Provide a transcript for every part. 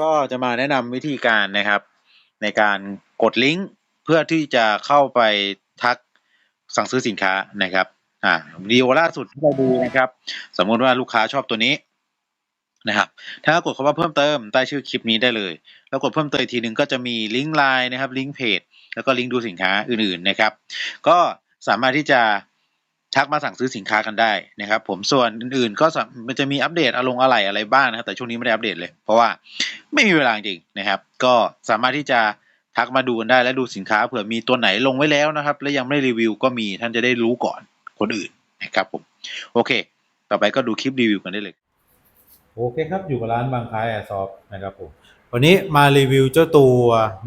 ก็จะมาแนะนำวิธีการนะครับ ในการกดลิงก์เพื่อที่จะเข้าไปทักสั่งซื้อสินค้านะครับอ่าวิดีโอล่าสุดที่เราดูนะครับ สมมุติว่าลูกค้าชอบตัวนี้นะครับ ถ้ากดคำว่าเพิ่มเติมใต้ชื่อคลิปนี้ได้เลย แล้วกดเพิ่มเติมทีหนึ่งก็จะมีลิงก์ไลน์นะครับลิงก์เพจแล้วก็ลิงก์ดูสินค้าอื่นๆนะครับ ก็สามารถที่จะ ทักมาสั่งซื้อสินค้ากันได้นะครับ ผมส่วนอื่นๆก็มันจะมีอัปเดตอารมณ์อะไรอะไรบ้างนะครับ แต่ช่วงนี้ไม่ได้อัปเดตเลย เพราะว่าไม่มีเวลาจริงนะครับ ก็สามารถที่จะทักมาดูกันได้และดูสินค้าเผื่อมีตัวไหนลงไว้แล้วนะครับ และยังไม่รีวิวก็มีท่านจะได้รู้ก่อนคนอื่นนะครับผมโอเค ต่อไปก็ดูคลิปรีวิวกันได้เลย โอเคครับอยู่กับร้านบางคายแอร์ซอฟนะครับผมวันนี้มารีวิวเจ้าตัว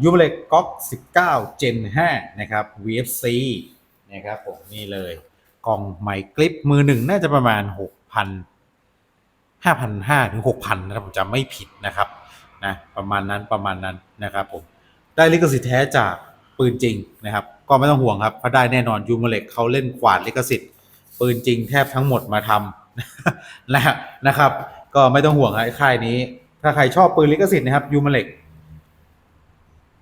ยูเล็กก๊อก19 Gen 5 นะครับ VFC นะครับผมนี่เลย กล่องไมค์คลิปมือหนึ่งน่าจะประมาณ 6,000 5,500ถึง6,000นะครับผมจำไม่ผิดนะครับนะประมาณนั้นประมาณนั้นนะครับผมได้ลิขสิทธิ์แท้จากปืนจริงนะครับ ก็ไม่ต้องห่วงครับเพราะได้แน่นอนยูเมเล็กเขาเล่นกวาดลิขสิทธิ์ปืนจริงแทบทั้งหมดมาทำนะนะครับ ก็ไม่ต้องห่วงครับไอ้ค่ายนี้ ถ้าใครชอบปืนลิขสิทธิ์นะครับยูมเล็ก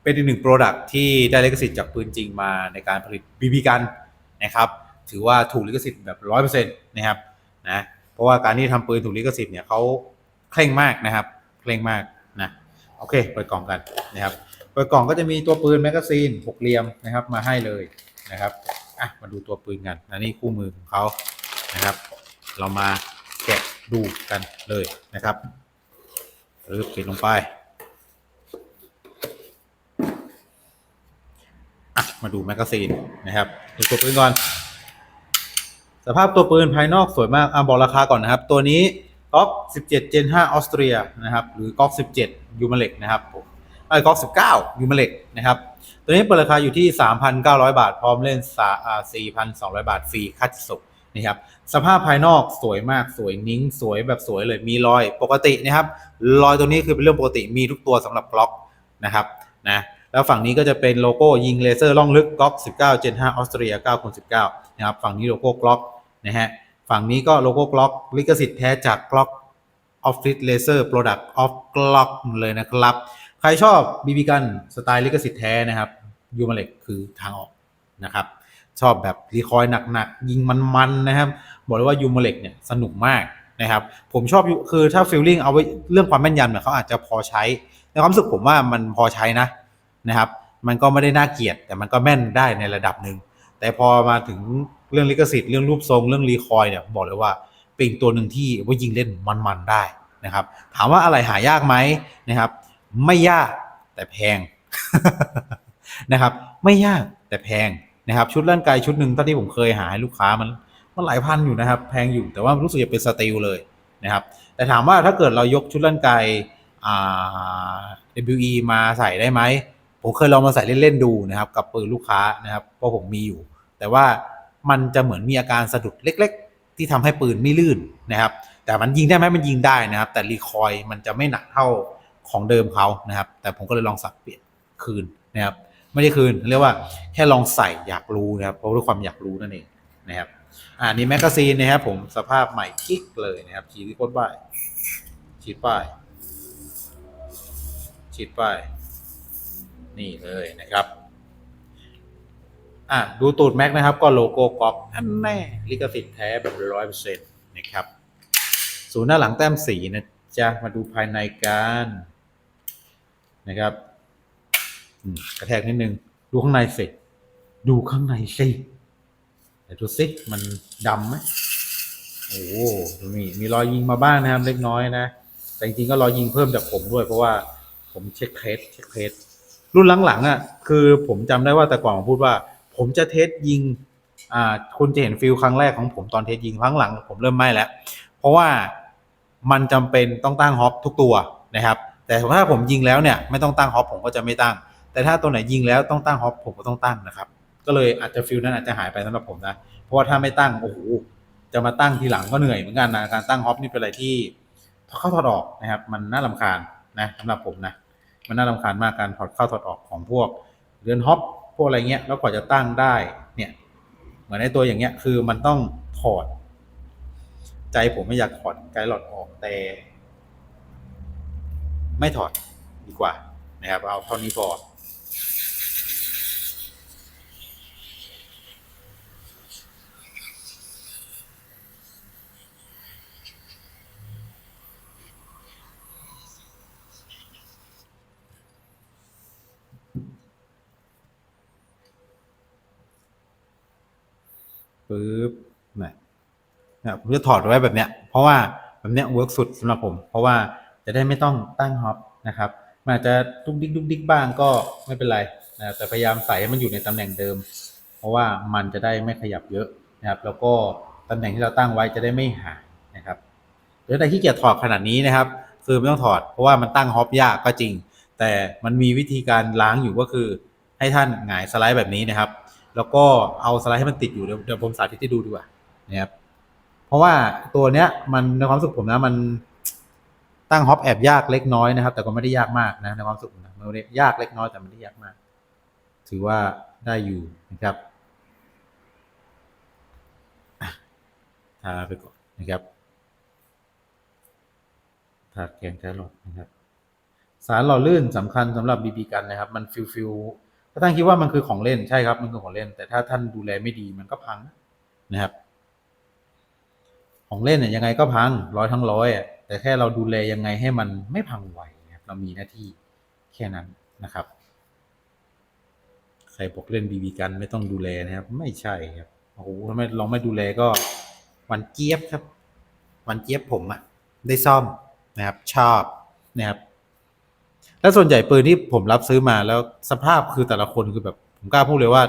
เป็นอีกหนึ่งโปรดักที่ได้ลิขสิทธิ์จากปืนจริงมาในการผลิตบีบีกันนะครับ ถือว่าถูกลิขสิทธิ์แบบร้อยเปอร์เซ็นต์นะครับนะเพราะว่าการที่ทำปืนถูกลิขสิทธิ์เนี่ยเขาเคร่งมากนะครับเคร่งมากนะโอเคเปิดกล่องกันนะครับเปิดกล่องก็จะมีตัวปืนแมกกาซีนหกเหลี่ยมนะครับมาให้เลยนะครับอะมาดูตัวปืนกันนะนี่คู่มือของเขานะครับ เรามาแกะดูกันเลยนะครับหรือปิดลงไปอะมาดูแมกกาซีนนะครับดูตัวปืนก่อน สภาพตัวปืนภายนอกสวยมากอะบอกราคาก่อนนะครับ ตัวนี้ก๊อก17 Gen 5ออสเตรียนะครับ หรือก๊อก17ยูมาเล็กนะครับผมไอ้ก๊อก19ยูมาเล็กนะครับ ตัวนี้เปิดราคาอยู่ที่ 3,900 บาท พร้อมเล่นสาอ่า4,200 บาทฟรีค่าจัดส่งนะครับสภาพภายนอกสวยมากสวยนิ้งสวยแบบสวยเลยมีรอยปกตินะครับรอยตรงนี้คือเป็นเรื่องปกติมีทุกตัวสำหรับกล็อกนะครับนะแล้วฝั่งนี้ก็จะเป็นโลโก้ยิงเลเซอร์ล่องลึกกล็อก 19 Gen 5ออสเตรีย9คูณ19นะครับฝั่งนี้โลโก้กล็อก นะฮะ ฝั่งนี้ก็โลโก้กล็อกลิขสิทธิ์แท้จากกล็อก Office Laser Product of Glock เลยนะครับ ใครชอบบีบีกันสไตล์ลิขสิทธิ์แท้นะครับยูมาเล็กคือทางออกนะครับ ชอบแบบรีคอยหนักๆ ยิงมันๆนะครับ บอกเลยว่ายูมาเล็กเนี่ยสนุกมากนะครับ ผมชอบคือถ้าฟิลลิ่งเอาไว้เรื่องความแม่นยำเนี่ยเขาอาจจะพอใช้ ในความรู้สึกผมว่ามันพอใช้นะนะครับ มันก็ไม่ได้น่าเกลียดแต่มันก็แม่นได้ในระดับหนึ่ง แต่พอมาถึงเรื่องลิขสิทธิ์เรื่องรูปทรงเรื่องรีคอยเนี่ยบอกเลยว่าเป็นอีกตัวหนึ่งที่ว่ายิงเล่นมันๆได้นะครับ ถามว่าอะไรหายากไหมนะครับ ไม่ยากแต่แพงนะครับ ไม่ยากแต่แพงนะครับ ชุดร่างกายชุดหนึ่งเท่าที่ผมเคยหาให้ลูกค้ามันมันหลายพันอยู่นะครับ แพงอยู่แต่ว่ารู้สึกจะเป็นสตีลเลยนะครับ แต่ถามว่าถ้าเกิดเรายกชุดร่างกายอ่า WE มาใส่ได้ไหม ผมเคยลองมาใส่เล่นๆดูนะครับ กับปืนลูกค้านะครับเพราะผมมีอยู่ แต่ว่ามันจะเหมือนมีอาการสะดุดเล็ก ๆ ที่ทำให้ปืนไม่ลื่นนะครับ แต่มันยิงได้ไหมมันยิงได้นะครับ แต่รีคอยมันจะไม่หนักเท่าของเดิมเขานะครับ แต่ผมก็เลยลองสับเปลี่ยนคืนนะครับ ไม่ได้คืนเรียกว่าแค่ลองใส่อยากรู้นะครับเพราะด้วยความอยากรู้นั่นเองนะครับอ่านี่แมกกาซีนนะครับผมสภาพใหม่กิ๊กเลยนะครับฉีดที่ก้นป้ายฉีดป้ายฉีดป้าย นี่เลยนะครับอะดูตูดแม็กนะครับ ก็โลโก้ก๊อกอันแน่ลิขสิทธิ์แท้แบบร้อยเปอร์เซ็นต์นะครับศูนย์หน้าหลังแต้มสีนะจ๊ะมาดูภายในกันนะครับกระแทกนิดนึง ดูข้างในสิดูข้างในสิเดี๋ยวดูสิมันดำไหมโอ้โหดูนี่มีรอยยิงมาบ้างนะครับเล็กน้อยนะ แต่จริงๆก็รอยยิงเพิ่มจากผมด้วยเพราะว่าผมเช็คเทสเช็คเทส รุ่นหลังๆอะคือผมจำได้ว่าแต่ก่อนผมพูดว่า ผมจะเทสยิงอ่าคุณจะเห็นฟิลครั้งแรกของผมตอนเทสยิงครั้งหลังผมเริ่มไม่แล้ว เพราะว่ามันจำเป็นต้องตั้งฮอปทุกตัวนะครับ แต่ถ้าผมยิงแล้วเนี่ยไม่ต้องตั้งฮอปผมก็จะไม่ตั้ง แต่ถ้าตัวไหนยิงแล้วต้องตั้งฮอปผมก็ต้องตั้งนะครับก็เลยอาจจะฟิลนั้นอาจจะหายไปสำหรับผมนะ เพราะว่าถ้าไม่ตั้งโอ้โหจะมาตั้งทีหลังก็เหนื่อยเหมือนกันนะการตั้งฮอปนี่เป็นอะไรที่เข้าถอดออกนะครับ มันน่าลำคาญนะสำหรับผมนะ มันน่ารำคาญมากการถอดเข้าถอดออกของพวกเรือนฮอปพวกอะไรเงี้ยแล้วกว่าจะตั้งได้เนี่ยเหมือนในตัวอย่างเงี้ยคือมันต้องถอด ใจผมไม่อยากถอดไกด์หลอดออกแต่ ไม่ถอดดีกว่านะครับ เอาเท่านี้พอ ปึ๊บนะนะผมจะถอดไว้แบบเนี้ย เพราะว่าแบบเนี้ยเวิร์กสุดสำหรับผม เพราะว่าจะได้ไม่ต้องตั้งฮอปนะครับมันอาจจะดุกดิกดุกดิกบ้างก็ไม่เป็นไรนะแต่พยายามใส่ให้มันอยู่ในตำแหน่งเดิม เพราะว่ามันจะได้ไม่ขยับเยอะนะครับ แล้วก็ตำแหน่งที่เราตั้งไว้จะได้ไม่หายนะครับหรือใครที่เกียจถอดขนาดนี้นะครับ คือไม่ต้องถอดเพราะว่ามันตั้งฮอปยากก็จริง แต่มันมีวิธีการล้างอยู่ก็คือ ให้ท่านหงายสไลด์แบบนี้นะครับ แล้วก็เอาสไลด์ให้มันติดอยู่เดี๋ยวผมสาธิตให้ดูดีกว่านะครับเพราะว่าตัวเนี้ยมันในความรู้สึกผมนะมันตั้งฮอปแอบยากเล็กน้อยนะครับ แต่ก็ไม่ได้ยากมากนะในความรู้สึกผมนะมันยากเล็กน้อยแต่ไม่ได้ยากมาก ถือว่าได้อยู่นะครับทาไปก่อนนะครับทาแกงแครอทนะครับ สารหล่อลื่นสำคัญสำหรับบีบีกันนะครับ มันฟิลฟิล ถ้าท่านคิดว่ามันคือของเล่นใช่ครับ มันคือของเล่น แต่ถ้าท่านดูแลไม่ดีมันก็พังนะครับ ของเล่นเนี่ยยังไงก็พังร้อยทั้งร้อยอะแต่แค่เราดูแลยังไงให้มันไม่พังไวนะครับ เรามีหน้าที่แค่นั้นนะครับ ใครบอกเล่นบีบีกันไม่ต้องดูแลนะครับ ไม่ใช่ครับโอ้โหถ้าไม่ลองไม่ดูแลก็หวันเจี๊ยบครับหวันเจี๊ยบผมอะได้ซ่อมนะครับ ชอบนะครับ แล้วส่วนใหญ่ปืนที่ผมรับซื้อมาแล้วสภาพคือแต่ละคนคือแบบผมกล้าพูดเลยว่า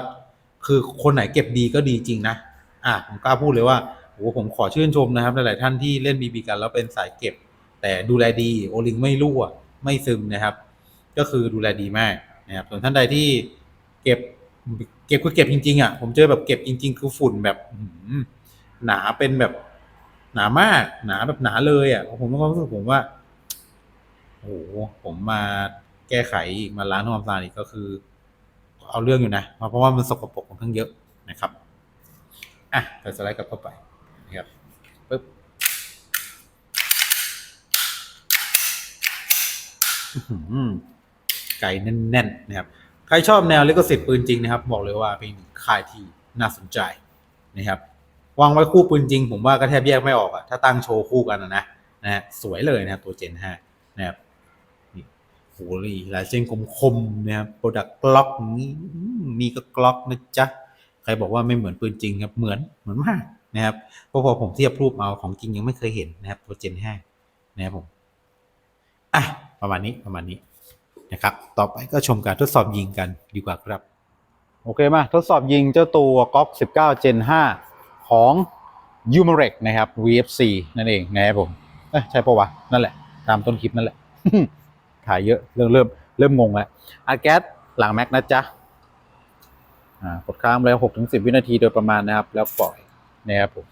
คือคนไหนเก็บดีก็ดีจริงนะอะผมกล้าพูดเลยว่าโอ้โหผมขอชื่นชมนะครับหลาย ๆ ท่านที่เล่นบีบีกันแล้วเป็นสายเก็บ แต่ดูแลดีโอลิงไม่รั่วไม่ซึมนะครับ ก็คือดูแลดีมากนะครับส่วนท่านใดที่เก็บเก็บคือเก็บจริง ๆ อะ ผมเจอแบบเก็บจริง ๆ คือฝุ่นแบบหหนาเป็นแบบหนามาก หนาแบบหนาเลยอะผมมีความรู้สึกผมว่า โอ้โหผมมาแก้ไขอีกมาล้างทำความสะอาดอีกก็คือ เอาเรื่องอยู่นะเพราะว่ามันสกปรกค่อนข้างเยอะนะครับอะใส่สไลด์กลับเข้าไปนะครับปึ๊บไก่แน่นๆนะครับ ใครชอบแนวลิขสิทธิ์ปืนจริงนะครับ บอกเลยว่าเป็นค่ายที่น่าสนใจนะครับวางไว้คู่ปืนจริง ผมว่าก็แทบแยกไม่ออกอะถ้าตั้งโชว์คู่กันนะนะฮะสวยเลยนะครับตัวเจน5นะครับ โหลายเส้นคมๆนะครับโปรดักกล็อกนี้มนี่ก็กล็อกนะจ๊ะใครบอกว่าไม่เหมือนปืนจริงครับเหมือนเหมือนมากนะครับเพราะพอผมเทียบรูปเอาของจริงยังไม่เคยเห็นนะครับตัวเจน5นะครับผมอะประมาณนี้ประมาณนี้นะครับ ต่อไปก็ชมการทดสอบยิงกันดีกว่าครับ โอเคมาทดสอบยิงเจ้าตัวก๊อก19 Gen 5 ของ u m a r e c นะครับ VFC นั่นเองนะครับผม เอ้ใช่ปะวะ นั่นแหละ ตามต้นคลิปนั่นแหละ ถ่ายเยอะเริ่มเริ่มเริ่มงงแล้วอาแก๊สหลังแม็กนะจ๊ะกดค้างไปแล้วหกถึงสิบวินาทีโดยประมาณนะครับ แล้วปล่อยนะครับผม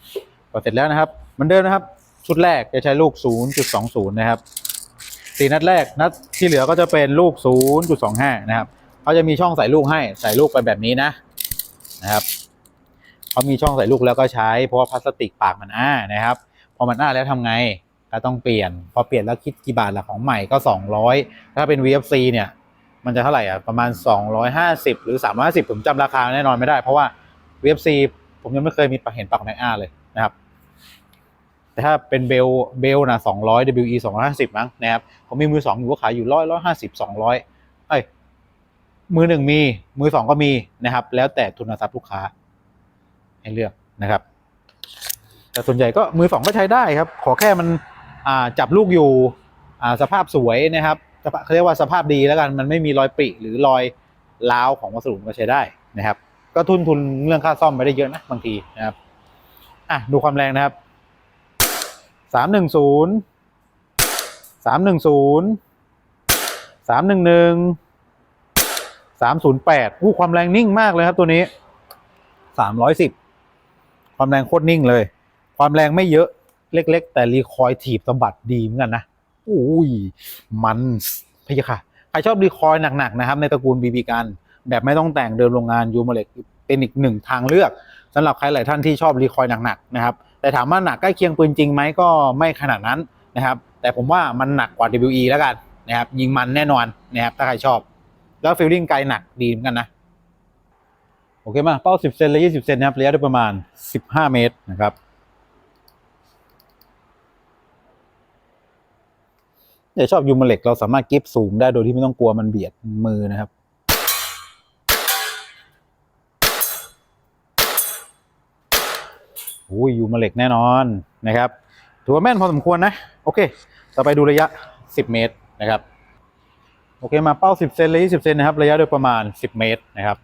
พอเสร็จแล้วนะครับเหมือนเดิมนะครับ ชุดแรกจะใช้ลูก 0.20 นะครับสี่นัดแรกนัดที่เหลือก็จะเป็นลูก 0.25 นะครับเขาจะมีช่องใส่ลูกให้ใส่ลูกไปแบบนี้นะนะครับเขามีช่องใส่ลูกแล้วก็ใช้เพราะว่าพลาสติกปากมันอ้านะครับ พอมันอ้าแล้วทำไง ก็ต้องเปลี่ยน พอเปลี่ยนแล้วคิดกี่บาทละของใหม่ก็ 200 ถ้าเป็น VFC เนี่ยมันจะเท่าไหร่อะประมาณ 250 หรือ 350 ผมจำราคาแน่นอนไม่ได้ เพราะว่า VFC ผมยังไม่เคยมีเห็นปักแม็กอาเลยนะครับ แต่ถ้าเป็นเบลเบลนะ200 WE 250 มั้งนะครับ ผมมีมือสองอยู่ก็ขายอยู่ร้อยร้อยห้าสิบสองร้อยเอ้ยมือหนึ่งมีมือสองก็มีนะครับ แล้วแต่ทุนทรัพย์ลูกค้า ให้เลือกนะครับ แต่ส่วนใหญ่ก็มือสองก็ใช้ได้ครับ ขอแค่มัน จับลูกอยู่สภาพสวยนะครับเขาเรียกว่าสภาพดีแล้วกันมันไม่มีรอยปริหรือรอยร้าวของวัสดุก็ใช้ได้นะครับ ก็ทุนทุนเรื่องค่าซ่อมไปได้เยอะนะบางทีนะครับอะดูความแรงนะครับสามหนึ่งศูนย์สามหนึ่งศูนย์สามหนึ่งหนึ่งสามศูนย์แปดอู้ความแรงนิ่งมากเลยครับตัวนี้สามร้อยสิบความแรงโคตรนิ่งเลย ความแรงไม่เยอะ เล็ก ๆ แต่รีคอยถีบสะบัดดีเหมือนกันนะอุ้ยมันพะยะค่ะ ใครชอบรีคอยหนัก ๆ นะครับ ในตระกูลบีบีกัน แบบไม่ต้องแต่งเดิมโรงงานยูโมเล็กเป็นอีกหนึ่งทางเลือกสำหรับใครหลายท่านที่ชอบรีคอยหนักๆนะครับ แต่ถามว่าหนักใกล้เคียงปืนจริงไหมก็ไม่ขนาดนั้นนะครับ แต่ผมว่ามันหนักกว่า WE แล้วกันนะครับยิงมันแน่นอนนะครับถ้าใครชอบ แล้วฟิลลิ่งไกลหนักดีเหมือนกันนะโอเคมาเป้า 10 เซนและ 20 เซนนะครับระยะโดยประมาณ 15 เมตรนะครับ เดี๋ยวชอบยูมาเล็กเราสามารถกิฟสูงได้โดยที่ไม่ต้องกลัวมันเบียดมือนะครับ โอ้ยยูมาเล็กแน่นอนนะครับ ถือว่าแม่นพอสมควรนะ โอเค ต่อไปดูระยะ 10 เมตรนะครับ โอเคมาเป้า 10 เซนเลย20 เซนนะครับ ระยะโดยประมาณ 10 เมตรนะครับ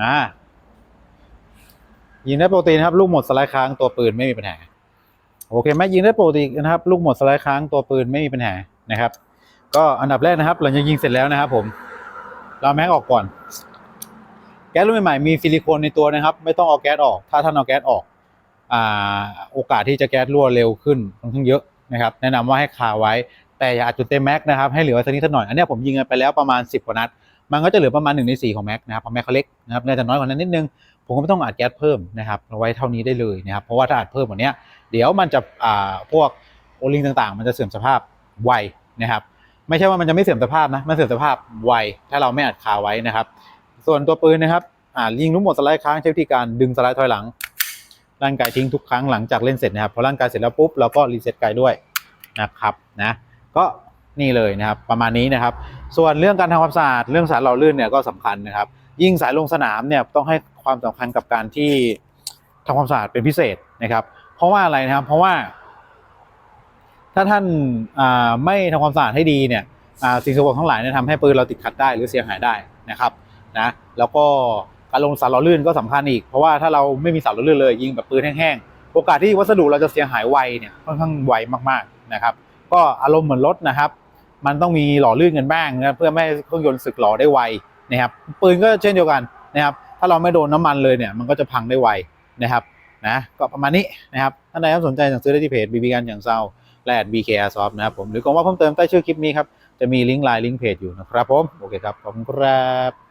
อ่า ยิงได้ปกตินะครับ ลูกหมดสไลด์ค้างตัวปืนไม่มีปัญหา โอเคไหมยิงได้ปกตินะครับ ลูกหมดสไลด์ค้างตัวปืนไม่มีปัญหานะครับ ก็อันดับแรกนะครับ หลังจากยิงเสร็จแล้วนะครับ ผม เราแม็กออกก่อน แก๊สรุ่นใหม่ๆมีซิลิโคนในตัวนะครับ ไม่ต้องเอาแก๊สออก ถ้าท่านเอาแก๊สออกอ่าโอกาสที่จะแก๊สรั่วเร็วขึ้นค่อนข้างเยอะนะครับ แนะนำว่าให้คาไว้แต่อย่าอัดจนเต็มแม็กนะครับให้เหลือไว้สักนิดสักหน่อยอันนี้ผมยิงไปแล้วประมาณ 10กว่านัดมันก็จะเหลือประมาณ1ใน4ของแม็กนะครับเพราะแม็กเขาเล็กนะครับน่าจะน้อยกว่านั้นนิดนึง ผมก็ไม่ต้องอัดแก๊สเพิ่มนะครับเอาไว้เท่านี้ได้เลยนะครับเพราะว่าถ้าอัดเพิ่มกว่านี้เดี๋ยวมันจะอ่าพวกโอลิงต่างๆ มันจะเสื่อมสภาพไวนะครับ ไม่ใช่ว่ามันจะไม่เสื่อมสภาพนะมันเสื่อมสภาพไวถ้าเราไม่อัดคาไว้นะครับ ส่วนตัวปืนนะครับอ่ายิงลูกหมดสไลด์ค้างใช้วิธีการดึงสไลด์ถอยหลัง ร่างกายทิ้งทุกครั้งหลังจากเล่นเสร็จนะครับพอร่างกายเสร็จแล้วปุ๊บเราก็รีเซ็ตกายด้วยนะครับนะก็นี่เลยนะครับประมาณนี้นะครับ ส่วนเรื่องการทำความสะอาดเรื่องสารหล่อลื่นเนี่ยก็สำคัญนะครับ ยิ่งสายลงสนามเนี่ยต้องให้ ความสำคัญกับการที่ทำความสะอาดเป็นพิเศษนะครับ เพราะว่าอะไรนะครับ เพราะว่า ถ้าท่านาไม่ทำความสะอาดให้ดีเนี่ยสิ่งสกปรกทั้งหลายเนี่ยทำให้ปืนเราติดขัดได้หรือเสียหายได้นะครับนะแล้วก็การลงสารหล่อลื่นก็สำคัญอีก เพราะว่าถ้าเราไม่มีสารหล่อลื่นเลย ยิงแบบปืนแห้งๆโอกาสที่วัสดุเราจะเสียหายไวเนี่ยค่อนข้างไวมากๆนะครับ ก็อารมณ์เหมือนรถนะครับ มันต้องมีหล่อลื่นกันบ้างนะเพื่อไม่ให้เครื่องยนต์สึกหล่อได้ไวนะครับปืนก็เช่นเดียวกันนะครับ ถ้าเราไม่โดนน้ำมันเลยเนี่ยมันก็จะพังได้ไวนะครับนะก็ประมาณนี้นะครับท่านใดสนใจสั่งซื้อได้ที่เพจบีบีกันอย่างเศร้าและ BKR Soft นะครับผมหรือกองว่าเพิ่มเติมใต้ชื่อคลิปนี้ครับจะมีลิงก์ไลน์ลิงก์เพจอยู่นะครับผมโอเคครับขอบคุณครับ